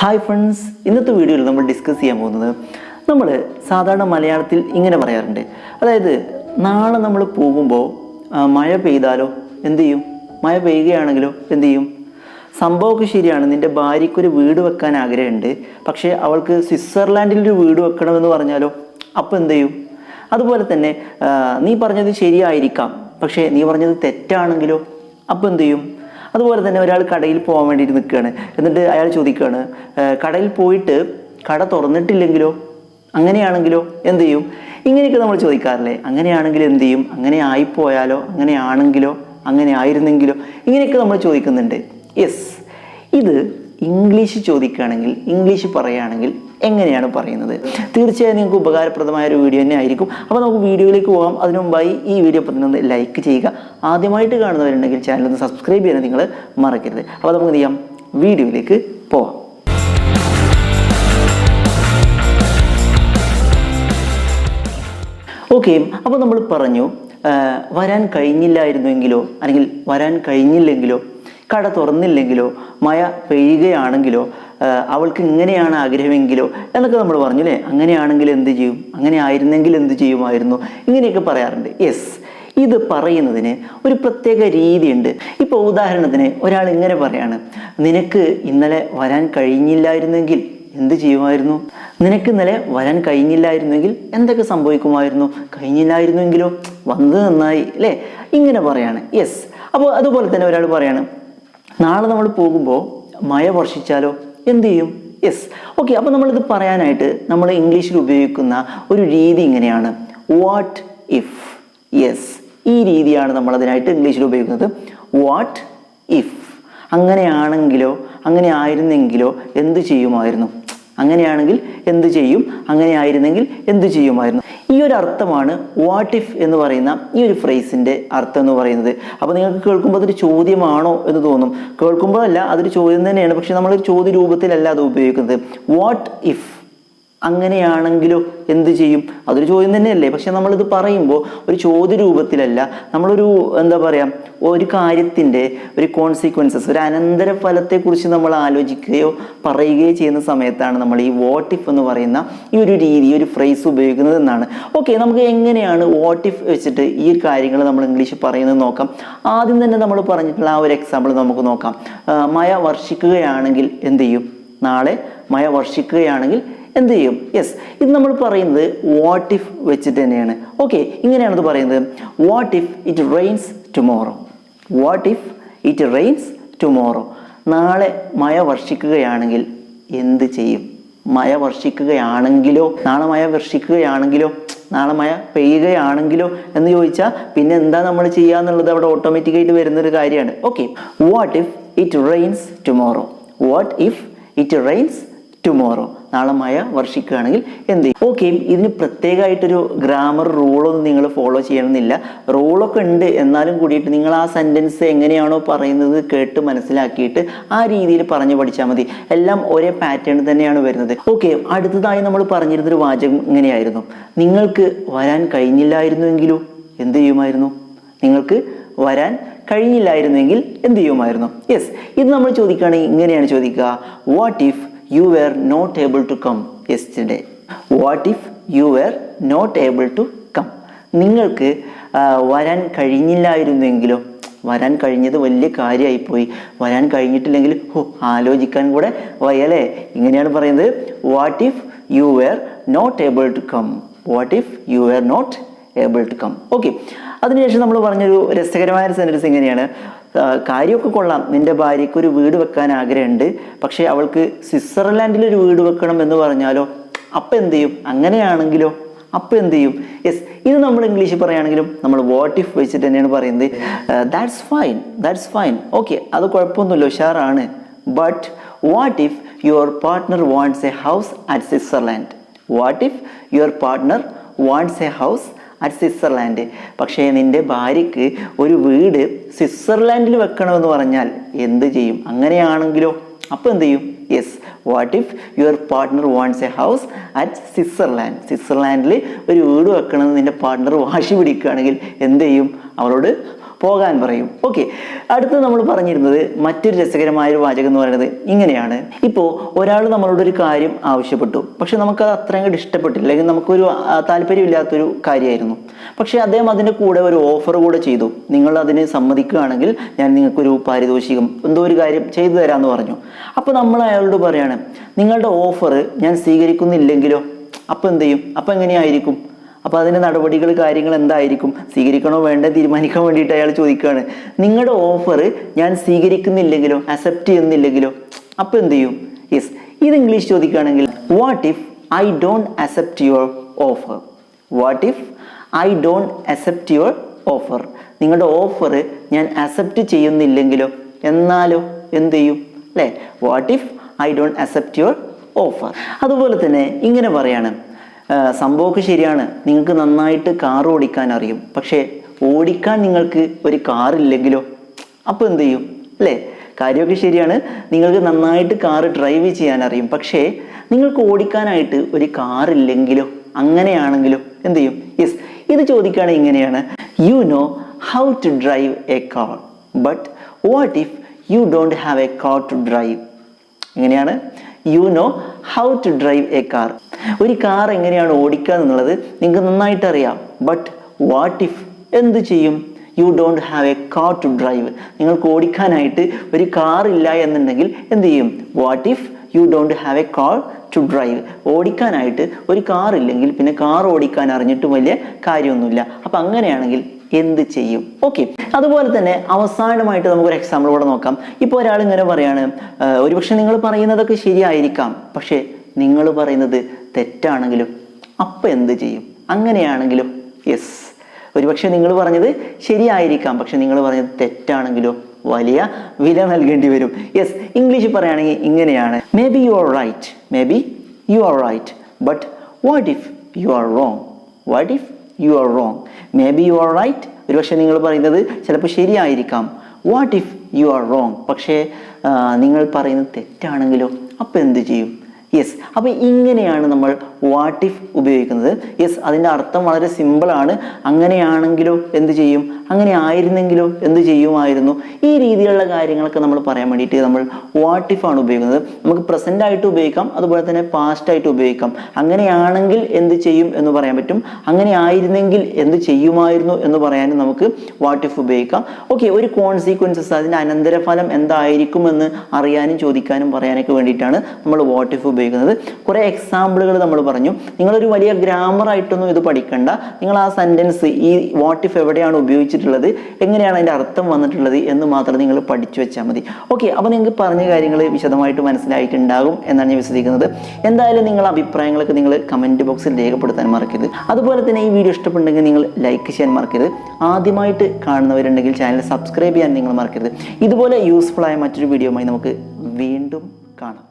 Hi friends ഇന്നത്തെ വീഡിയോയിൽ നമ്മൾ ഡിസ്കസ് ചെയ്യാൻ പോകുന്നത് നമ്മൾ സാധാരണ മലയാളത്തിൽ ഇങ്ങനെ പറയാറുണ്ട്. അതായത് നാളെ നമ്മൾ പോകുമ്പോൾ മഴ പെയ്താലോ എന്തു ചെയ്യും? മഴ പെയ്യുകയാണെങ്കിലോ എന്തു ചെയ്യും? സംഭവമൊക്കെ ശരിയാണ്. നിന്റെ ഭാര്യയ്ക്കൊരു വീട് വെക്കാൻ ആഗ്രഹമുണ്ട്. പക്ഷേ അവൾക്ക് സ്വിറ്റ്സർലാൻഡിൽ ഒരു വീട് വെക്കണമെന്ന് പറഞ്ഞാലോ അപ്പോൾ എന്തു ചെയ്യും? അതുപോലെ തന്നെ നീ പറഞ്ഞത് ശരിയായിരിക്കാം. പക്ഷേ നീ പറഞ്ഞത് തെറ്റാണെങ്കിലോ അപ്പോൾ എന്തു ചെയ്യും? അതുപോലെ തന്നെ ഒരാൾ കടയിൽ പോകാൻ വേണ്ടിയിട്ട് നിൽക്കുകയാണ്. എന്നിട്ട് അയാൾ ചോദിക്കുകയാണ് "ഏ, കടയിൽ പോയിട്ട് കട തുറന്നിട്ടില്ലെങ്കിലോ? അങ്ങനെയാണെങ്കിലോ? എന്ത് ചെയ്യും? ഇങ്ങനെയൊക്കെ നമ്മൾ ചോദിക്കാറില്ലേ? അങ്ങനെയാണെങ്കിൽ എന്ത് ചെയ്യും? അങ്ങനെ ആയിപ്പോയാലോ? അങ്ങനെയാണെങ്കിലോ അങ്ങനെ ആയിരുന്നെങ്കിലോ? ഇങ്ങനെയൊക്കെ നമ്മൾ ചോദിക്കുന്നുണ്ട്. യെസ് ഇത് ഇംഗ്ലീഷ് ചോദിക്കുകയാണെങ്കിൽ ഇംഗ്ലീഷ് പറയുകയാണെങ്കിൽ എങ്ങനെയാണ് പറയുന്നത്? തീർച്ചയായും നിങ്ങൾക്ക് ഉപകാരപ്രദമായ ഒരു വീഡിയോ തന്നെ ആയിരിക്കും. അപ്പോൾ നമുക്ക് വീഡിയോയിലേക്ക് പോകാം. അതിനു മുമ്പായി ഈ വീഡിയോ ഒന്ന് ലൈക്ക് ചെയ്യുക. ആദ്യമായിട്ട് കാണുന്നവരുണ്ടെങ്കിൽ ചാനൽ ഒന്ന് സബ്സ്ക്രൈബ് ചെയ്യാൻ നിങ്ങൾ മറക്കരുത്. അപ്പോൾ നമുക്ക് ചെയ്യാം? വീഡിയോയിലേക്ക് പോവാം. ഓക്കെ അപ്പോൾ നമ്മൾ പറഞ്ഞു വരാൻ കഴിഞ്ഞില്ലായിരുന്നുവെങ്കിലോ അല്ലെങ്കിൽ വരാൻ കഴിഞ്ഞില്ലെങ്കിലോ കട തുറന്നില്ലെങ്കിലോ മഴ പെയ്യുകയാണെങ്കിലോ അവൾക്ക് ഇങ്ങനെയാണ് ആഗ്രഹമെങ്കിലോ എന്നൊക്കെ നമ്മൾ പറഞ്ഞു അല്ലേ അങ്ങനെയാണെങ്കിൽ എന്ത് ചെയ്യും? അങ്ങനെ ആയിരുന്നെങ്കിൽ എന്ത് ചെയ്യുമായിരുന്നു? ഇങ്ങനെയൊക്കെ പറയാറുണ്ട്. യെസ് ഇത് പറയുന്നതിന് ഒരു പ്രത്യേക രീതിയുണ്ട്. ഇപ്പോൾ ഉദാഹരണത്തിന് ഒരാൾ ഇങ്ങനെ പറയാണ്. നിനക്ക് ഇന്നലെ വരാൻ കഴിഞ്ഞില്ലായിരുന്നെങ്കിൽ എന്ത് ചെയ്യുമായിരുന്നു? നിനക്ക് ഇന്നലെ വരാൻ കഴിഞ്ഞില്ലായിരുന്നെങ്കിൽ എന്തൊക്കെ സംഭവിക്കുമായിരുന്നു? കഴിഞ്ഞില്ലായിരുന്നെങ്കിലോ? വന്നത് നന്നായി. അല്ലേ? ഇങ്ങനെ പറയാണ്. യെസ് അപ്പോൾ അതുപോലെ തന്നെ ഒരാൾ പറയാണ്. നാളെ നമ്മൾ പോകുമ്പോൾ മഴ വർഷിച്ചാലോ? എന്ത് ചെയ്യും? യെസ് ഓക്കെ അപ്പോൾ നമ്മളിത് പറയാനായിട്ട് നമ്മൾ ഇംഗ്ലീഷിൽ ഉപയോഗിക്കുന്ന ഒരു രീതി ഇങ്ങനെയാണ്. വാട്ട് ഇഫ് യെസ് ഈ രീതിയാണ് നമ്മൾ അതിനായിട്ട് ഇംഗ്ലീഷിൽ ഉപയോഗിക്കുന്നത്. വാട്ട് ഇഫ് അങ്ങനെയാണെങ്കിലോ അങ്ങനെ ആയിരുന്നെങ്കിലോ എന്ത് ചെയ്യുമായിരുന്നു? അങ്ങനെയാണെങ്കിൽ എന്ത് ചെയ്യും? അങ്ങനെയായിരുന്നെങ്കിൽ എന്ത് ചെയ്യുമായിരുന്നു? ഈ ഒരു അർത്ഥമാണ് വാട്ട് ഇഫ് എന്ന് പറയുന്ന ഈ ഒരു ഫ്രേസിന്റെ അർത്ഥം എന്ന് പറയുന്നത്. അപ്പോൾ നിങ്ങൾക്ക് കേൾക്കുമ്പോൾ അതൊരു ചോദ്യമാണോ എന്ന് തോന്നും. കേൾക്കുമ്പോഴല്ല അതൊരു ചോദ്യം തന്നെയാണ്. പക്ഷെ നമ്മളൊരു ചോദ്യ രൂപത്തിലല്ല അത് ഉപയോഗിക്കുന്നത്. വാട്ട് ഇഫ് അങ്ങനെയാണെങ്കിലോ എന്ത് ചെയ്യും? അതൊരു ചോദ്യം തന്നെയല്ലേ? പക്ഷെ നമ്മളിത് പറയുമ്പോൾ ഒരു ചോദ്യ രൂപത്തിലല്ല നമ്മളൊരു എന്താ പറയുക ഒരു കാര്യത്തിന്റെ ഒരു കോൺസിക്വൻസസ് ഒരു അനന്തര ഫലത്തെക്കുറിച്ച് നമ്മൾ ആലോചിക്കുകയോ പറയുകയോ ചെയ്യുന്ന സമയത്താണ് നമ്മൾ ഈ വാട്ട് ഇഫ് എന്ന് പറയുന്ന ഈ ഒരു രീതി ഒരു ഫ്രേസ് ഉപയോഗിക്കുന്നത് എന്നാണ്. ഓക്കെ നമുക്ക് എങ്ങനെയാണ് വാട്ട് ഇഫ് വെച്ചിട്ട് ഈ കാര്യങ്ങൾ നമ്മൾ ഇംഗ്ലീഷിൽ പറയുന്നത് നോക്കാം. ആദ്യം തന്നെ നമ്മൾ പറഞ്ഞിട്ടുള്ള ആ ഒരു എക്സാമ്പിൾ നമുക്ക് നോക്കാം. മഴ വർഷിക്കുകയാണെങ്കിൽ എന്ത് ചെയ്യും? നാളെ മഴ വർഷിക്കുകയാണെങ്കിൽ എന്ത് ചെയ്യും? യെസ് ഇത് നമ്മൾ പറയുന്നത് വാട്ട് ഇഫ് വെച്ചിട്ട് തന്നെയാണ്. ഓക്കെ ഇങ്ങനെയാണത് പറയുന്നത്. What if it rains tomorrow what if it rains tomorrow നാളെ മഴ വർഷിക്കുകയാണെങ്കിൽ എന്ത് ചെയ്യും? മഴ വർഷിക്കുകയാണെങ്കിലോ? നാളെ മഴ വർഷിക്കുകയാണെങ്കിലോ? നാളെ മഴ പെയ്യുകയാണെങ്കിലോ? എന്ന് ചോദിച്ചാൽ പിന്നെ എന്താ നമ്മൾ ചെയ്യുക എന്നുള്ളത് അവിടെ ഓട്ടോമാറ്റിക്കായിട്ട് വരുന്നൊരു കാര്യമാണ്. Okay what if it rains tomorrow what if it rains tomorrow നാളെ മഴ വർഷിക്കുകയാണെങ്കിൽ എന്ത് ചെയ്യും? ഓക്കെ ഇതിന് പ്രത്യേകമായിട്ടൊരു ഗ്രാമർ റൂളൊന്നും നിങ്ങൾ ഫോളോ ചെയ്യണമെന്നില്ല. റൂളൊക്കെ ഉണ്ട്. എന്നാലും കൂടിയിട്ട് നിങ്ങൾ ആ സെന്റൻസ് എങ്ങനെയാണോ പറയുന്നത് കേട്ട് മനസ്സിലാക്കിയിട്ട് ആ രീതിയിൽ പറഞ്ഞു പഠിച്ചാൽ മതി. എല്ലാം ഒരേ പാറ്റേൺ തന്നെയാണ് വരുന്നത്. ഓക്കെ അടുത്തതായി നമ്മൾ പറഞ്ഞിരുന്നൊരു വാചകം ഇങ്ങനെയായിരുന്നു. നിങ്ങൾക്ക് വരാൻ കഴിഞ്ഞില്ലായിരുന്നുവെങ്കിലോ എന്ത് ചെയ്യുമായിരുന്നു? നിങ്ങൾക്ക് വരാൻ കഴിഞ്ഞില്ലായിരുന്നെങ്കിൽ എന്ത് ചെയ്യുമായിരുന്നു? യെസ് ഇത് നമ്മൾ ചോദിക്കുകയാണെങ്കിൽ ഇങ്ങനെയാണ് ചോദിക്കുക. What if you were not able to come yesterday what if you were not able to come നിങ്ങൾക്ക് വരാൻ കഴിഞ്ഞില്ലായിരുന്നെങ്കിലോ വരാൻ കഴിഞ്ഞത് വലിയ കാര്യമായിപ്പോയി വരാൻ കഴിഞ്ഞിട്ടില്ലെങ്കിൽ ഹോ ആലോചിക്കാൻ കൂടെ വയ്യല്ലേ? ഇങ്ങനെയാണ് പറയുന്നത്. What if you were not able to come what if you were not able to come okay അതിനുശേഷം നമ്മൾ പറഞ്ഞൊരു രസകരമായ സെന്റൻസ് ഇങ്ങനെയാണ്. കാര്യമൊക്കെ കൊള്ളാം. നിന്റെ ഭാര്യയ്ക്ക് ഒരു വീട് വെക്കാൻ ആഗ്രഹമുണ്ട്. പക്ഷേ അവൾക്ക് സ്വിറ്റ്സർലാൻഡിൽ ഒരു വീട് വെക്കണം എന്ന് പറഞ്ഞാലോ അപ്പം എന്ത് ചെയ്യും? അങ്ങനെയാണെങ്കിലോ? അപ്പം എന്ത് ചെയ്യും? യെസ് ഇത് നമ്മൾ ഇംഗ്ലീഷിൽ പറയുകയാണെങ്കിലും നമ്മൾ വാട്ട് ഇഫ് വെച്ചിട്ട് തന്നെയാണ് പറയുന്നത്. That's fine that's fine okay അത് കുഴപ്പമൊന്നുമില്ല ഉഷാറാണ്. But what if your partner wants a house at Switzerland what if your partner wants a house at Switzerland. പക്ഷേ നിന്റെ ഭാര്യയ്ക്ക് ഒരു വീട് സ്വിറ്റ്സർലാൻഡിൽ വെക്കണമെന്ന് പറഞ്ഞാൽ എന്ത് ചെയ്യും? അങ്ങനെയാണെങ്കിലോ? അപ്പോൾ എന്ത് ചെയ്യും? Yes what if your partner wants a house at Switzerland സ്വിറ്റ്സർലാൻഡിൽ ഒരു വീട് വെക്കണമെന്ന് നിന്റെ പാർട്ട്ണർ വാശി പിടിക്കുകയാണെങ്കിൽ എന്ത് ചെയ്യും? അവളോട് പോകാൻ പറയും. ഓക്കെ അടുത്ത് നമ്മൾ പറഞ്ഞിരുന്നത് മറ്റൊരു രസകരമായ ഒരു വാചകം എന്ന് പറയുന്നത് ഇങ്ങനെയാണ്. ഇപ്പോൾ ഒരാൾ നമ്മളോട് ഒരു കാര്യം ആവശ്യപ്പെട്ടു. പക്ഷെ നമുക്കത് അത്രയും കൂടി ഇഷ്ടപ്പെട്ടില്ല. അല്ലെങ്കിൽ നമുക്കൊരു താല്പര്യമില്ലാത്തൊരു കാര്യമായിരുന്നു. പക്ഷേ അദ്ദേഹം അതിന്റെ കൂടെ ഒരു ഓഫർ കൂടെ ചെയ്തു. നിങ്ങൾ അതിന് സമ്മതിക്കുകയാണെങ്കിൽ ഞാൻ നിങ്ങൾക്കൊരു പാരിതോഷികം എന്തോ ഒരു കാര്യം ചെയ്തു തരാമെന്ന് പറഞ്ഞു. അപ്പോൾ നമ്മൾ അയാളോട് പറയാണ് നിങ്ങളുടെ ഓഫർ ഞാൻ സ്വീകരിക്കുന്നില്ലെങ്കിലോ? അപ്പോൾ എന്ത് ചെയ്യും? അപ്പോൾ എങ്ങനെയായിരിക്കും? അപ്പോൾ അതിന്റെ നടപടികൾ കാര്യങ്ങൾ എന്തായിരിക്കും? സ്വീകരിക്കണോ വേണ്ടേ? തീരുമാനിക്കാൻ വേണ്ടിയിട്ട് അയാൾ ചോദിക്കുകയാണ്. നിങ്ങളുടെ ഓഫർ ഞാൻ സ്വീകരിക്കുന്നില്ലെങ്കിലോ അക്സെപ്റ്റ് ചെയ്യുന്നില്ലെങ്കിലോ അപ്പോൾ എന്ത് ചെയ്യും? യെസ് ഇത് ഇംഗ്ലീഷ് ചോദിക്കുകയാണെങ്കിൽ what if I don't accept your offer what if I don't accept your offer നിങ്ങളുടെ ഓഫർ ഞാൻ അക്സെപ്റ്റ് ചെയ്യുന്നില്ലെങ്കിലോ എന്നാലോ എന്ത് ചെയ്യും? അല്ലേ? What if I don't accept your offer അതുപോലെ തന്നെ ഇങ്ങനെ പറയാണ്. ആ, സംഭവമൊക്കെ ശരിയാണ്. നിങ്ങൾക്ക് നന്നായിട്ട് കാർ ഓടിക്കാൻ അറിയും. പക്ഷേ ഓടിക്കാൻ നിങ്ങൾക്ക് ഒരു കാർ ഇല്ലെങ്കിലോ? അപ്പോൾ എന്ത് ചെയ്യും? അല്ലേ? കാര്യമൊക്കെ ശരിയാണ്. നിങ്ങൾക്ക് നന്നായിട്ട് കാർ ഡ്രൈവ് ചെയ്യാൻ അറിയും. പക്ഷേ നിങ്ങൾക്ക് ഓടിക്കാനായിട്ട് ഒരു കാർ ഇല്ലെങ്കിലോ? അങ്ങനെയാണെങ്കിലോ? എന്ത് ചെയ്യും? യെസ് ഇത് ചോദിക്കുകയാണെങ്കിൽ ഇങ്ങനെയാണ്. You know how to drive a car but what if you don't have a car to drive എങ്ങനെയാണ് you know how to drive a car ഒരു കാർ എങ്ങനെയാണ് ഓടിക്കുക എന്നുള്ളത് നിങ്ങൾക്ക് നന്നായിട്ട് അറിയാം. ബട്ട് വാട്ട് ഇഫ് എന്ത് ചെയ്യും? You don't have a car to drive നിങ്ങൾക്ക് ഓടിക്കാനായിട്ട് ഒരു കാർ ഇല്ല എന്നുണ്ടെങ്കിൽ എന്ത് ചെയ്യും? What if you don't have a car to drive ഓടിക്കാനായിട്ട് ഒരു കാർ ഇല്ലെങ്കിൽ പിന്നെ കാർ ഓടിക്കാൻ അറിഞ്ഞിട്ടും വലിയ കാര്യമൊന്നുമില്ല. അപ്പം അങ്ങനെയാണെങ്കിൽ എന്ത് ചെയ്യും? ഓക്കെ അതുപോലെ തന്നെ അവസാനമായിട്ട് നമുക്കൊരു എക്സാമ്പിൾ കൂടെ നോക്കാം. ഇപ്പോൾ ഒരാൾ ഇങ്ങനെ പറയാണ് "ആഹ് ഒരുപക്ഷെ നിങ്ങൾ പറയുന്നതൊക്കെ ശരിയായിരിക്കാം. പക്ഷേ നിങ്ങൾ പറയുന്നത് തെറ്റാണെങ്കിലും അപ്പം എന്ത് ചെയ്യും? അങ്ങനെയാണെങ്കിലും യെസ് ഒരുപക്ഷെ നിങ്ങൾ പറഞ്ഞത് ശരിയായിരിക്കാം പക്ഷെ നിങ്ങൾ പറഞ്ഞത് തെറ്റാണെങ്കിലോ വലിയ വില നൽകേണ്ടി വരും. യെസ് ഇംഗ്ലീഷ് പറയുകയാണെങ്കിൽ ഇങ്ങനെയാണ്. Maybe you are right maybe you are right but what if you are wrong what if you are wrong maybe you are right ഒരുപക്ഷെ നിങ്ങൾ പറയുന്നത് ചിലപ്പോൾ ശരിയായിരിക്കാം. What if you are wrong പക്ഷേ നിങ്ങൾ പറയുന്നത് തെറ്റാണെങ്കിലോ അപ്പോൾ എന്ത് ചെയ്യും? യെസ് അപ്പോൾ ഇങ്ങനെയാണ് നമ്മൾ വാട്ട് ഇഫ് ഉപയോഗിക്കുന്നത്. യെസ് അതിന്റെ അർത്ഥം വളരെ സിമ്പിളാണ് അങ്ങനെയാണെങ്കിലോ എന്ത് ചെയ്യും? അങ്ങനെ ആയിരുന്നെങ്കിലോ എന്ത് ചെയ്യുമായിരുന്നു? ഈ രീതിയിലുള്ള കാര്യങ്ങളൊക്കെ നമ്മൾ പറയാൻ വേണ്ടിയിട്ട് നമ്മൾ വാട്ട് ഇഫ് ആണ് ഉപയോഗിക്കുന്നത്. നമുക്ക് പ്രസന്റ് ആയിട്ട് ഉപയോഗിക്കാം അതുപോലെ തന്നെ പാസ്റ്റ് ആയിട്ട് ഉപയോഗിക്കാം. അങ്ങനെയാണെങ്കിൽ എന്ത് ചെയ്യും എന്ന് പറയാൻ പറ്റും. അങ്ങനെ ആയിരുന്നെങ്കിൽ എന്ത് ചെയ്യുമായിരുന്നു എന്ന് പറയാനും നമുക്ക് വാട്ട് ഇഫ് ഉപയോഗിക്കാം. ഓക്കെ ഒരു കോൺസിക്വൻസസ് അതിന്റെ അനന്തരഫലം എന്തായിരിക്കുമെന്ന് അറിയാനും ചോദിക്കാനും പറയാനൊക്കെ വേണ്ടിയിട്ടാണ് നമ്മൾ വാട്ട് ഇഫ് ഉപയോഗിക്കുന്നത് കുറേ എക്സാമ്പിളുകൾ നമ്മൾ പറഞ്ഞു. നിങ്ങളൊരു വലിയ ഗ്രാമർ ആയിട്ടൊന്നും ഇത് പഠിക്കണ്ട. നിങ്ങൾ ആ സെന്റൻസ് ഈ വാട്ട് ഇഫ് എവിടെയാണ് ഉപയോഗിച്ചിട്ടുള്ളത്? എങ്ങനെയാണ് അതിന്റെ അർത്ഥം വന്നിട്ടുള്ളത് എന്ന് മാത്രം നിങ്ങൾ പഠിച്ചു വെച്ചാൽ മതി. ഓക്കെ അപ്പോൾ നിങ്ങൾക്ക് പറഞ്ഞ കാര്യങ്ങൾ വിശദമായിട്ട് മനസ്സിലായിട്ടുണ്ടാകും എന്നാണ് ഞാൻ വിശ്വസിക്കുന്നത്. എന്തായാലും നിങ്ങൾ അഭിപ്രായങ്ങളൊക്കെ നിങ്ങൾ കമന്റ് ബോക്സിൽ രേഖപ്പെടുത്താൻ മറക്കരുത്. അതുപോലെ തന്നെ ഈ വീഡിയോ ഇഷ്ടപ്പെട്ടെങ്കിൽ നിങ്ങൾ ലൈക്ക് ചെയ്യാൻ മറക്കരുത്. ആദ്യമായിട്ട് കാണുന്നവരുണ്ടെങ്കിൽ ചാനൽ സബ്സ്ക്രൈബ് ചെയ്യാൻ നിങ്ങൾ മറക്കരുത്. ഇതുപോലെ യൂസ്ഫുൾ ആയ മറ്റൊരു വീഡിയോയുമായി നമുക്ക് വീണ്ടും കാണാം.